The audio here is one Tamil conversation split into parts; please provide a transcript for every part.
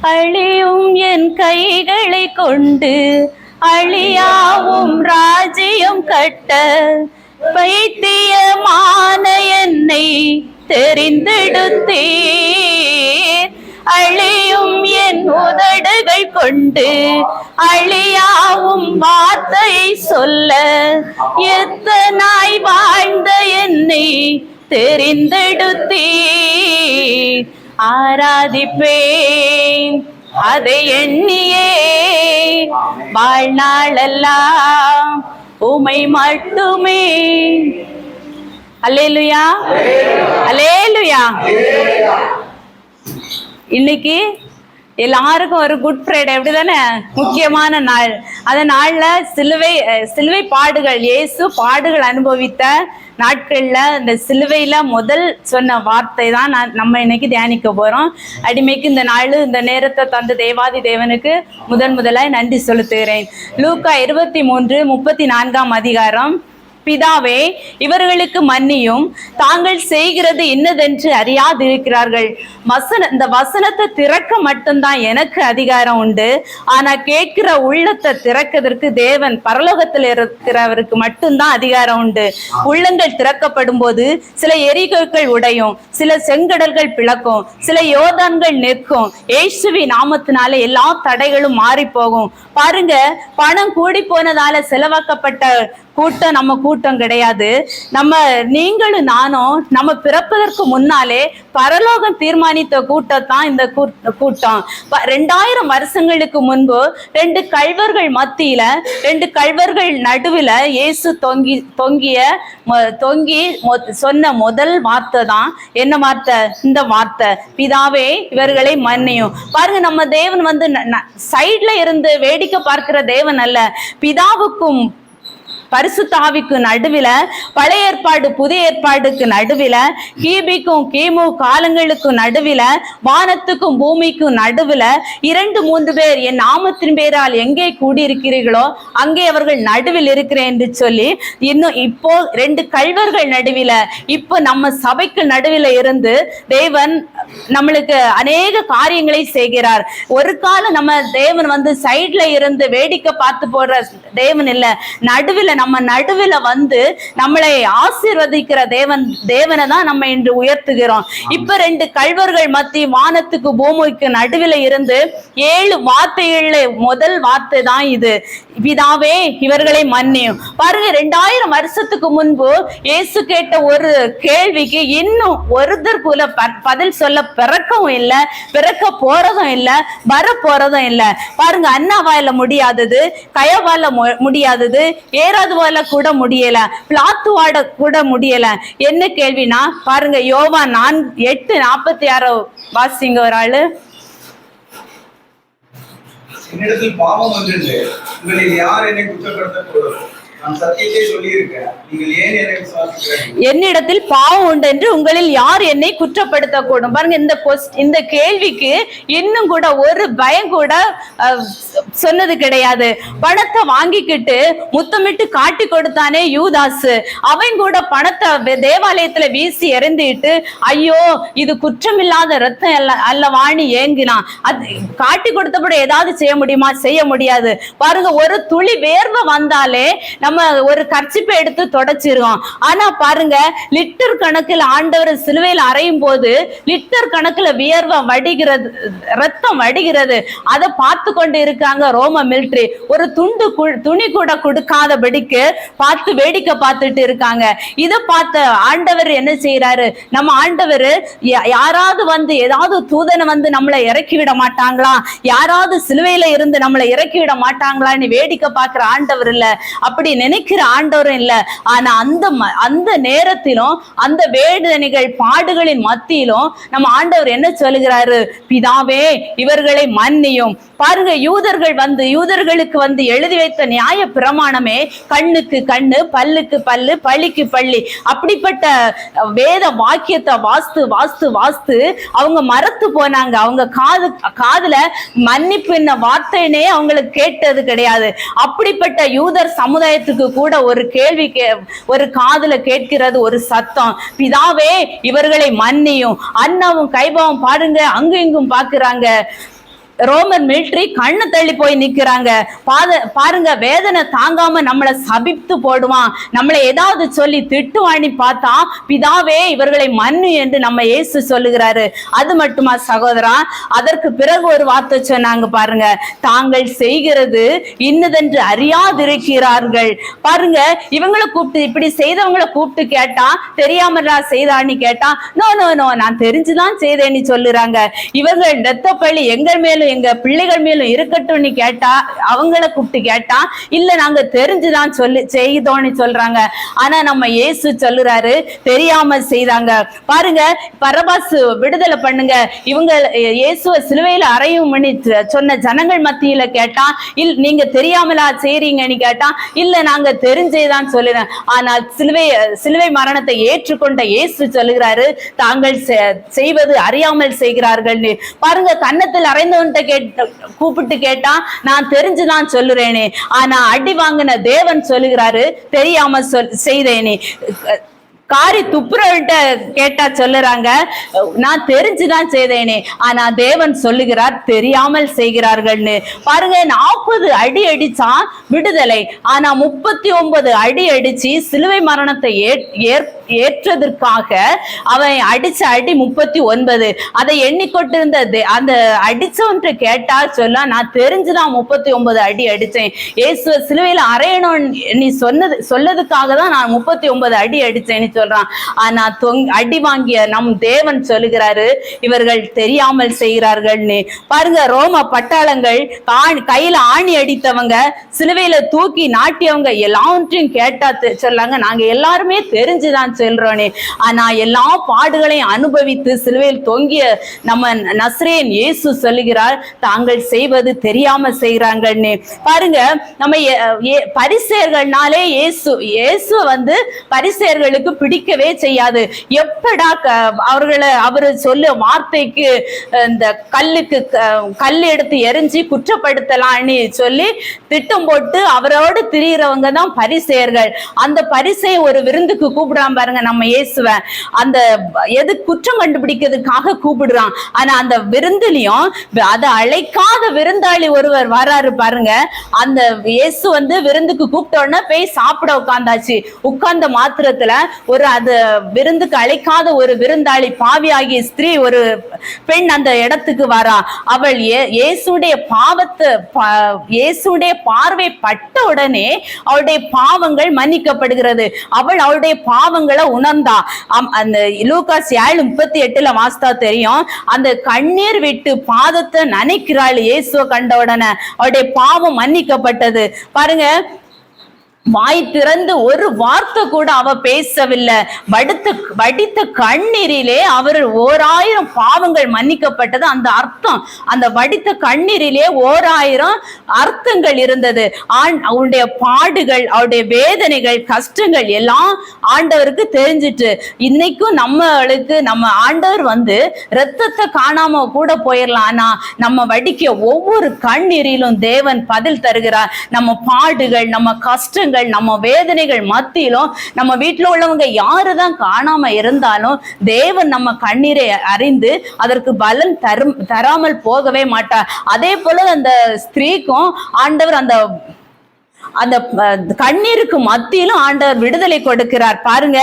அழியும் என் கைகளை கொண்டு அழியாவும் ராஜ்யம் கட்ட பைத்தியமான என்னை தெரிந்தெடுத்தீர். அழியும் என் உதடுகள் கொண்டு அழியாவும் வார்த்தையை சொல்ல எத்தனாய் வாழ்ந்த என்னை தெரிந்தெடுத்தீர். ஆராதிப்பேன். அதை எண்ணியே. வாழ்நாளெல்லாம் உமை மட்டுமே. அல்லேலுயா. அல்லேலுயா. இன்னைக்கு எல்லாருக்கும் ஒரு குட் ஃப்ரைடே அப்படிதானே? முக்கியமான நாள். அந்த நாள்ல சிலுவை சிலுவை பாடுகள் இயேசு பாடுகள் அனுபவித்த நாட்கள்ல இந்த சிலுவையில முதல் சொன்ன வார்த்தை தான் நான் நம்ம இன்னைக்கு தியானிக்க போறோம். அடிமைக்கு இந்த நாள் இந்த நேரத்தை தந்த தேவாதி தேவனுக்கு முதன் முதலாய் நன்றி செலுத்துகிறேன். லூக்கா இருபத்தி மூன்று முப்பத்தி நான்காம் அதிகாரம். பிதாவே இவர்களுக்கு மன்னியும். தாங்கள் செய்கிறது இன்னதென்று அறியாதிருக்கிறார்கள். வசன இந்த வசனத்தை திறக்க மட்டும்தான் எனக்கு அதிகாரம் உண்டு. ஆனா கேட்கிற உள்ளத்தை திறக்கிறதுக்கு தேவன் பரலோகத்தில் இருக்கிறவருக்கு மட்டும்தான் அதிகாரம் உண்டு. உள்ளங்கள் திறக்கப்படும் போது சில எரிகற்கள் உடையும் சில செங்கடல்கள் பிளக்கும் சில யோதான்கள் நிற்கும். ஏசுவி நாமத்தினால எல்லா தடைகளும் மாறி போகும் பாருங்க பணம் கூடி போனதால செலவாக்கப்பட்ட கூட்டம் நம்ம கூட்டம் கிடையாது. நம்ம நீங்களும் நானும் நம்ம பிறப்பதற்கு முன்னாலே பரலோகம் தீர்மானித்த கூட்டம் தான் இந்த கூட்டம். ரெண்டாயிரம் வருஷங்களுக்கு முன்பு ரெண்டு கல்வர்கள் மத்தியில ரெண்டு கல்வர்கள் நடுவில் இயேசு தொங்கி தொங்கிய தொங்கி சொன்ன முதல் வார்த்தை தான். என்ன வார்த்தை? இந்த வார்த்தை. பிதாவே இவர்களை மன்னியும். பாருங்க நம்ம தேவன் வந்து சைட்ல இருந்து வேடிக்கை பார்க்கிற தேவன் அல்ல. பிதாவுக்கும் பரிசுத்தாவிக்கு நடுவில் பழைய ஏற்பாடு புதிய ஏற்பாடுக்கு நடுவில் கிபிக்கும் கிமு காலங்களுக்கும் நடுவில் வானத்துக்கும் பூமிக்கும் நடுவுல இரண்டு மூன்று பேர் என் நாமத்தின் பேரால் எங்கே கூடியிருக்கிறீர்களோ அங்கே அவர்கள் நடுவில் இருக்கிறேன் என்று சொல்லி இன்னும் இப்போ ரெண்டு கல்வர்கள் நடுவில இப்போ நம்ம சபைக்கு நடுவில் இருந்து தேவன் நம்மளுக்கு அநேக காரியங்களை செய்கிறார். ஒரு காலம் நம்ம தேவன் வந்து சைட்ல இருந்து வேடிக்கை பார்த்து போடுற தேவன் இல்ல நடுவில் நம்ம நடுவில் வந்து நம்மளை ஆசீர்வதிக்கிற தேவன் தேவனை தான் நம்ம இன்று உயர்த்துகிறோம். இப்ப ரெண்டு கல்வர்கள் மத்தி வானத்துக்கு பூமிக்கு நடுவில் இருந்து ஏழு வார்த்தைகள்ல முதல் வார்த்தை தான் இது. பிதாவே இவர்களை மன்னியும். பாருங்க ரெண்டாயிரம் வருஷத்துக்கு முன்பு இயேசு கேட்ட ஒரு கேள்விக்கு இன்னும் ஒருத்தர் கூட ப- பதில் சொல்ல பிறக்கவும் இல்லை பிறக்க போறதும் இல்லை வர போறதும் இல்லை. பாருங்க அண்ணாவாயில முடியாதது கயவால மு- முடியாதது போல கூட முடியல. பிளாத்து பிளாத்துவாட கூட முடியல. என்ன கேள்வினா பாருங்க யோவா நான் எட்டு நாற்பத்தி ஆறு வாசிங்க ஒரு ஆளு. என்னிடத்தில் பாவம் வந்தது உங்களில் யார் என்னை குற்றப்படுத்தக்கூடும் நான் என்னிடத்தில் பாவம் உண்டு என்று உங்களில் யார் என்னை குற்றப்படுத்தக்கூடும்? பாருங்க இந்த கொஸ்ட் இந்த கேள்விக்கு இன்னும் கூட ஒரு பயம் கூட சொன்னது கிடையாது. பணத்தை வாங்கிக்கிட்டு முத்தமிட்டு காட்டி கொடுத்தானே யூதாசு. அவன் கூட பணத்தை தேவாலயத்துல வீசி எறிந்துட்டு ஐயோ இது குற்றமில்லாத ரத்தம் அல்ல வாணி ஏங்கினான். அது காட்டி கொடுத்தபடி ஏதாவது செய்ய முடியுமா? செய்ய முடியாது. பாருங்க ஒரு துளி வேர்வை வந்தாலே நம்ம நம்ம ஒரு கர்ச்சிப்பை எடுத்து தொடச்சிருவோம் ஆனா பாருங்க லிட்டர் கணக்கில் ஆண்டவர் சிலுவையில் அறையும் போது லிட்டர் கணக்குல வியர்வை வடிகிறது ரத்தம் வடிகிறது. அதை பார்த்து கொண்டு இருக்காங்க ரோம மிலிட்ரி. ஒரு துண்டு துணி கூட கொடுக்காதபடிக்கு பார்த்து வேடிக்கை பார்த்துட்டு இருக்காங்க. இதை பார்த்த ஆண்டவர் என்ன செய்யறாரு நம்ம ஆண்டவர் யா- யாராவது வந்து ஏதாவது தூதனை வந்து நம்மளை இறக்கி விட மாட்டாங்களா? யாராவது சிலுவையில இருந்து நம்மளை இறக்கி விட மாட்டாங்களான்னு வேடிக்கை பார்க்கிற ஆண்டவர் இல்ல. அப்படி நினைக்கிற ஆண்டவரும் இல்ல. ஆனா அந்த அந்த நேரத்திலும் அந்த வேதனைகள் பாடுகளின் மத்தியிலும் நம்ம ஆண்டவர் என்ன சொல்லுகிறாரு? பிதாவே இவர்களை மன்னியும். பாருங்க யூதர்கள் வந்து யூதர்களுக்கு வந்து எழுதி வைத்த நியாய பிரமாணமே கண்ணுக்கு கண்ணு பல்லுக்கு பல்லு பள்ளிக்கு பள்ளி. அப்படிப்பட்ட வேத வாக்கியத்தை வாஸ்து வாஸ்து வாஸ்து அவங்க மறத்து போனாங்க. அவங்க காது காதுல மன்னிப்பு என்ன வார்த்தைனே அவங்களுக்கு கேட்டது கிடையாது. அப்படிப்பட்ட யூதர் சமுதாயத்துக்கு கூட ஒரு கேள்வி கே ஒரு காதுல கேட்கிறது ஒரு சத்தம். பிதாவே இவர்களை மன்னியும். அண்ணாவும் கைபாவும் பாருங்க அங்கும் இங்கும் பாக்குறாங்க ரோமன் மிலிட்ரி கண்ணு தள்ளி போய் நிக்கிறாங்க. பாத பாருங்க வேதனை தாங்காம நம்மளை சபித்து போடுவான். நம்மளை ஏதாவது சொல்லி திட்டுவாணி பார்த்தா பிதாவே இவர்களை மன்னு என்று நம்ம இயேசு சொல்லுகிறாரு. அது மட்டுமா சகோதரா? அதற்கு பிறகு ஒரு வார்த்தை சொன்னாங்க பாருங்க. தாங்கள் செய்கிறது இன்னதென்று அறியாதிருக்கிறார்கள். பாருங்க இவங்களை கூப்பிட்டு இப்படி செய்தவங்களை கூப்பிட்டு கேட்டா தெரியாமலா செய்தான்னு கேட்டா நோ நோ நோ நான் தெரிஞ்சுதான் செய்தேன்னு சொல்லுறாங்க. இவர்கள் ரத்தப்பள்ளி எங்கள் மேலும் எங்க பிள்ளைகள் மேலும் இருக்கட்டும்னு கேட்டா அவங்கள கூப்பிட்டு கேட்டா இல்ல நாங்க தெரிஞ்சுதான் சொல்லி செய்தோம்னு சொல்றாங்க. ஆனா நம்ம இயேசு சொல்லுறாரு தெரியாம செய்தாங்க. பாருங்க பரபாசு விடுதலை பண்ணுங்க. இவங்க இயேசுவ சிலுவையில அறையும் பண்ணி சொன்ன ஜனங்கள் மத்தியில கேட்டா இல் நீங்க தெரியாமலா செய்றீங்கன்னு கேட்டா இல்ல நாங்க தெரிஞ்சேதான் சொல்லுறேன். ஆனால் சிலுவை சிலுவை மரணத்தை ஏற்றுக்கொண்ட இயேசு சொல்லுகிறாரு தாங்கள் செய்வது அறியாமல் செய்கிறார்கள்னு. பாருங்க கன்னத்தில் அறைந்தவன்கிட்ட கேட்ட கூப்பிட்டு கேட்டா நான் தெரிஞ்சுதான் சொல்லுறேனே. ஆனா அடி வாங்கின தேவன் சொல்லுகிறாரு தெரியாம சொல் செய்தேனே. காரி துப்புரவிட்ட கேட்டா சொல்லுறாங்க. நான் தெரிஞ்சுதான் செய்தேனே. ஆனா தேவன் சொல்லுகிறார் தெரியாமல் செய்கிறார்கள்னு. பாருங்க நாற்பது அடி அடிச்சான் விடுதலை. ஆனா முப்பத்தி ஒன்பது அடி அடிச்சு சிலுவை மரணத்தை ஏற்- ஏற்- ஏற்றதற்காக அவன் அடிச்ச அடி முப்பத்தி ஒன்பது அதை எண்ணிக்கொண்டிருந்த அந்த அடிச்சவன்ட்டு கேட்டா சொல்ல நான் தெரிஞ்சுதான் முப்பத்தி ஒன்பது அடி அடிச்சேன். இயேசுவ சிலுவையில அறையணும் நீ சொன்னது சொல்லதுக்காக தான் நான் முப்பத்தி ஒன்பது அடி அடிச்சேன் சொல்றான். ஆனா தொங் அடி வாங்கிய நம் தேவன் சொல்லுகிறாரு இவர்கள் தெரியாமல் செய்கிறார்கள்னு. பாருங்க ரோம பட்டாளங்கள் கையில ஆணி அடித்தவங்க சிலுவையில தூக்கி நாட்டியவங்க எல்லாவற்றையும் கேட்டா சொல்லாங்க நாங்க எல்லாருமே தெரிஞ்சுதான் சொல்றோனே. ஆனா எல்லா பாடுகளையும் அனுபவித்து சிலுவையில் தொங்கிய நம்ம நஸ்ரேன் இயேசு சொல்லுகிறார் தாங்கள் செய்வது தெரியாம செய்கிறாங்கன்னு. பாருங்க நம்ம பரிசேர்கள்னாலே இயேசு இயேசு வந்து பரிசேயர்களுக்கு பிடிக்கவே செய்யாது. எப்படா க- அவர்களை அவர் சொல்ல வார்த்தைக்கு இந்த கல்லுக்கு கல் எடுத்து எரிஞ்சு குற்றப்படுத்தலாம்னு சொல்லி திட்டம் போட்டு அவரோடு திரியிறவங்க தான் பரிசெயர்கள். அந்த பரிசை ஒரு விருந்துக்கு கூப்பிடுறான் பாருங்க நம்ம இயேசுவ. அந்த எது குற்றம் கண்டுபிடிக்கிறதுக்காக கூப்பிடுறான். ஆனா அந்த விருந்துலயும் அதை அழைக்காத விருந்தாளி ஒருவர் வராரு பாருங்க. அந்த இயேசு வந்து விருந்துக்கு கூப்பிட்ட உடனே போய் சாப்பிட உட்கார்ந்தாச்சு. உட்கார்ந்த மாத்திரத்துல ஒரு அது விருந்துக்கு அழைக்காத ஒரு விருந்தாளி பாவியாகிய ஸ்திரீ ஒரு பெண் அந்த இடத்துக்கு வரா. அவள் இயேசுடைய பாவத்தை பா- இயேசுடைய பார்வை பட்ட உடனே அவளுடைய பாவங்கள் மன்னிக்கப்படுகிறது. அவள் அவளுடைய பாவங்களை உணர்ந்தா. அம்- அந்த லூகாஸ் ஏழு முப்பத்தி எட்டுல வாஸ்தா தெரியும். அந்த கண்ணீர் விட்டு பாதத்தை நனைக்கிறாள் இயேசுவை கண்ட உடனே. அவளுடைய பாவம் மன்னிக்கப்பட்டது. பாருங்க வாய் திறந்து ஒரு வார்த்தை கூட அவ பேசவில்லை. வடுத்த வடித்த கண்ணீரிலே அவர் ஓராயிரம் பாவங்கள் மன்னிக்கப்பட்டது. அந்த அர்த்தம் அந்த வடித்த கண்ணீரிலே ஓராயிரம் அர்த்தங்கள் இருந்தது. ஆண் அவருடைய பாடுகள் அவருடைய வேதனைகள் கஷ்டங்கள் எல்லாம் ஆண்டவருக்கு தெரிஞ்சிட்டு இன்னைக்கும் நம்மளுக்கு நம்ம ஆண்டவர் வந்து ரத்தத்தை காணாம கூட போயிடலாம். ஆனா நம்ம வடிக்க ஒவ்வொரு கண்ணீரிலும் தேவன் பதில் தருகிறார். நம்ம பாடுகள் நம்ம கஷ்டங்கள் நம்ம வேதனைகள் மத்தியிலும் நம்ம வீட்டில் உள்ளவங்க யாருதான் காணாம இருந்தாலும் தேவன் நம்ம கண்ணீரை அறிந்து அதற்கு பலன் தரும் தராமல் போகவே மாட்டார். அதே போல அந்த ஸ்திரீக்கும் ஆண்டவர் அந்த அந்த கண்ணீருக்கு மத்தியிலும் ஆண்டவர் விடுதலை கொடுக்கிறார். பாருங்க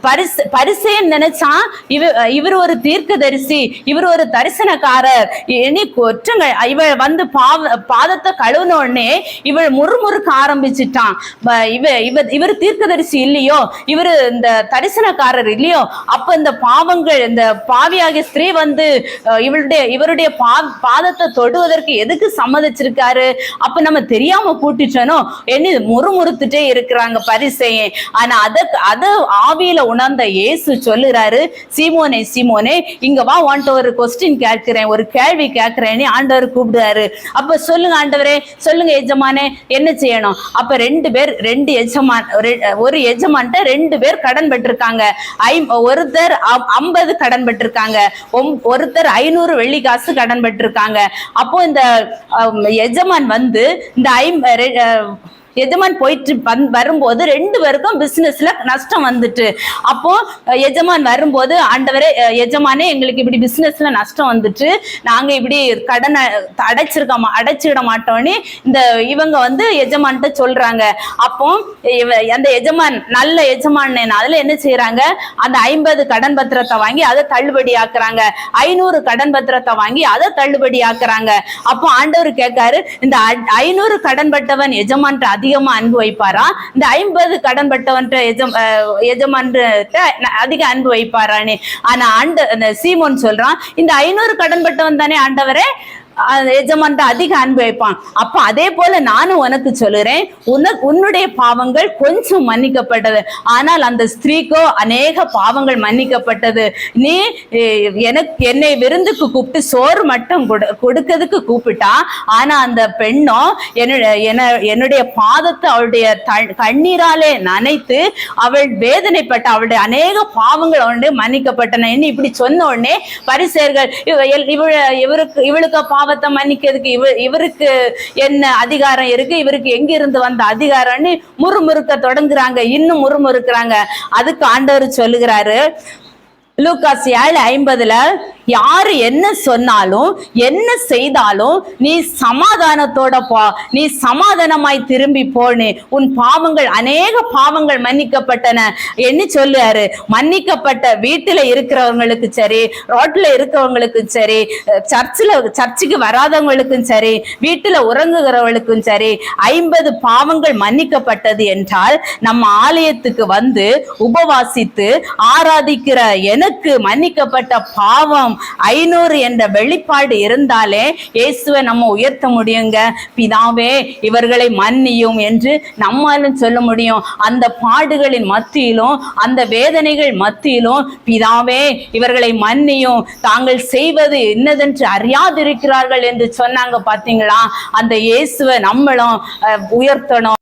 பரிசு பரிசேன்னு நினைச்சா இவ இவர் ஒரு தீர்க்கதரிசி இவர் ஒரு தரிசனக்காரர். இனி குற்றங்க இவள் வந்து பாவ பாதத்தை கழுவுன உடனே இவள் முறுமுறுக்க ஆரம்பிச்சிட்டான். ப- இவ இவ இவர் தீர்க்கதரிசி இல்லையோ இவர் இந்த தரிசனக்காரர் இல்லையோ அப்ப இந்த பாவங்கள் இந்த பாவியாகிய ஸ்திரீ வந்து இவளுடைய இவருடைய பா பாதத்தை தொடுவதற்கு எதுக்கு சம்மதிச்சிருக்காரு? அப்ப நம்ம தெரியாம கூட்டிட்டோனோ என்ன முறுமுறுத்துட்டே இருக்கிறாங்க பரிசையே. ஆனா அத அத ஆவியில உணர்ந்த இயேசு சொல்லுறாரு சீமோனே சீமோனே இங்க வா உன்ட்ட ஒரு கொஸ்டின் கேட்கிறேன் ஒரு கேள்வி கேட்கிறேன்னு ஆண்டவர் கூப்பிடுறாரு. அப்ப சொல்லுங்க ஆண்டவரே சொல்லுங்க எஜமானே என்ன செய்யணும்? அப்ப ரெண்டு பேர் ரெண்டு எஜமான் ஒரு எஜமான்ட்ட ரெண்டு பேர் கடன் பெற்றிருக்காங்க. ஐம் ஒருத்தர் அம்- ஐம்பது கடன் பெற்றிருக்காங்க. ஒம்- ஒருத்தர் ஐநூறு வெள்ளி காசு கடன் பெற்றிருக்காங்க. அப்போ இந்த எஜமான் வந்து இந்த ஐம்ப ரெ- எஜமான் போயிட்டு வந்- வரும்போது ரெண்டு பேருக்கும் பிசினஸ்ல நஷ்டம் வந்துட்டு. அப்போ எஜமான் வரும்போது ஆண்டவரே எஜமானே எங்களுக்கு இப்படி பிசினஸ்ல நஷ்டம் வந்துட்டு நாங்க இப்படி கடனை அடைச்சிருக்க அடைச்சிட மாட்டோம்னு இந்த இவங்க வந்து எஜமான்கிட்ட சொல்றாங்க. அப்போ இவ- அந்த எஜமான் நல்ல எஜமான் அதுல என்ன செய்யறாங்க அந்த ஐம்பது கடன் பத்திரத்தை வாங்கி அதை தள்ளுபடி ஆக்குறாங்க ஐநூறு கடன் பத்திரத்தை வாங்கி அதை தள்ளுபடி ஆக்குறாங்க அப்போ ஆண்டவர் கேட்காரு இந்த ஐநூறு கடன் பட்டவன் எஜமான்ட்ட அதிகமா அன்பு வைப்பாரா இந்த ஐம்பது கடன் பட்டவன்ட்ட எஜம் எஜமான்ட்ட அதிக அன்பு வைப்பாரான்னு ஆனா ஆண்ட அந்த சீமோன் சொல்றான் இந்த ஐநூறு கடன் பட்டவன் தானே ஆண்டவரே? எஜமான்ட்ட அதிக அன்பு வைப்பான். அப்ப அதே போல நானும் உனக்கு சொல்லுறேன். உனக்கு உன்னுடைய பாவங்கள் கொஞ்சம் மன்னிக்கப்பட்டது. ஆனால் அந்த ஸ்திரீக்கோ அநேக பாவங்கள் மன்னிக்கப்பட்டது. நீ எனக்கு என்னை விருந்துக்கு கூப்பிட்டு சோறு மட்டும் கொடு- கொடுக்கறதுக்கு கூப்பிட்டா ஆனா அந்த பெண்ணோ என்னுடைய என்ன- என்னுடைய பாதத்தை அவளுடைய த- கண்ணீராலே நனைத்து அவள் வேதனைப்பட்ட அவளுடைய அநேக பாவங்கள் அவனுடைய மன்னிக்கப்பட்டன. இப்படி சொன்ன உடனே பரிசேர்கள் இவ- எல்- இவ இவருக்கு இவளுக்கு பாவத்தை மன்னிக்கிறதுக்கு இவ இவருக்கு என்ன அதிகாரம் இருக்கு? இவருக்கு எங்க இருந்து வந்த அதிகாரம்னு முறுமுறுக்க தொடங்குறாங்க. இன்னும் முறுமுறுக்கிறாங்க. அதுக்கு ஆண்டவர் சொல்லுகிறாரு. லூக்காஸ் ஏழு ஐம்பதுல யாரு என்ன சொன்னாலும் என்ன செய்தாலும் நீ சமாதானத்தோட போ நீ சமாதானமாய் திரும்பி போனே உன் பாவங்கள் அநேக பாவங்கள் மன்னிக்கப்பட்டன. என்ன சொல்லுறாரு மன்னிக்கப்பட்ட வீட்டுல இருக்கிறவங்களுக்கு சரி ரோட்ல இருக்கிறவங்களுக்கும் சரி சர்ச்சில் சர்ச்சுக்கு வராதவங்களுக்கும் சரி வீட்டுல உறங்குகிறவங்களுக்கும் சரி ஐம்பது பாவங்கள் மன்னிக்கப்பட்டது என்றால் நம்ம ஆலயத்துக்கு வந்து உபவாசித்து ஆராதிக்கிற எனக்கு மன்னிக்கப்பட்ட பாவம் ஐநூறு என்ற வெளிப்பாடு இருந்தாலே இயேசுவை நம்ம உயர்த்த முடியுங்க. பிதாவே இவர்களை மன்னியும் என்று நம்மாலும் சொல்ல முடியும். அந்த பாடுகளின் மத்தியிலும் அந்த வேதனைகள் மத்தியிலும் பிதாவே இவர்களை மன்னியும். தாங்கள் செய்வது என்னதென்று அறியாதிருக்கிறார்கள் என்று சொன்னாங்க பாத்தீங்களா? அந்த இயேசுவை நம்மளும் அஹ், உயர்த்தணும்.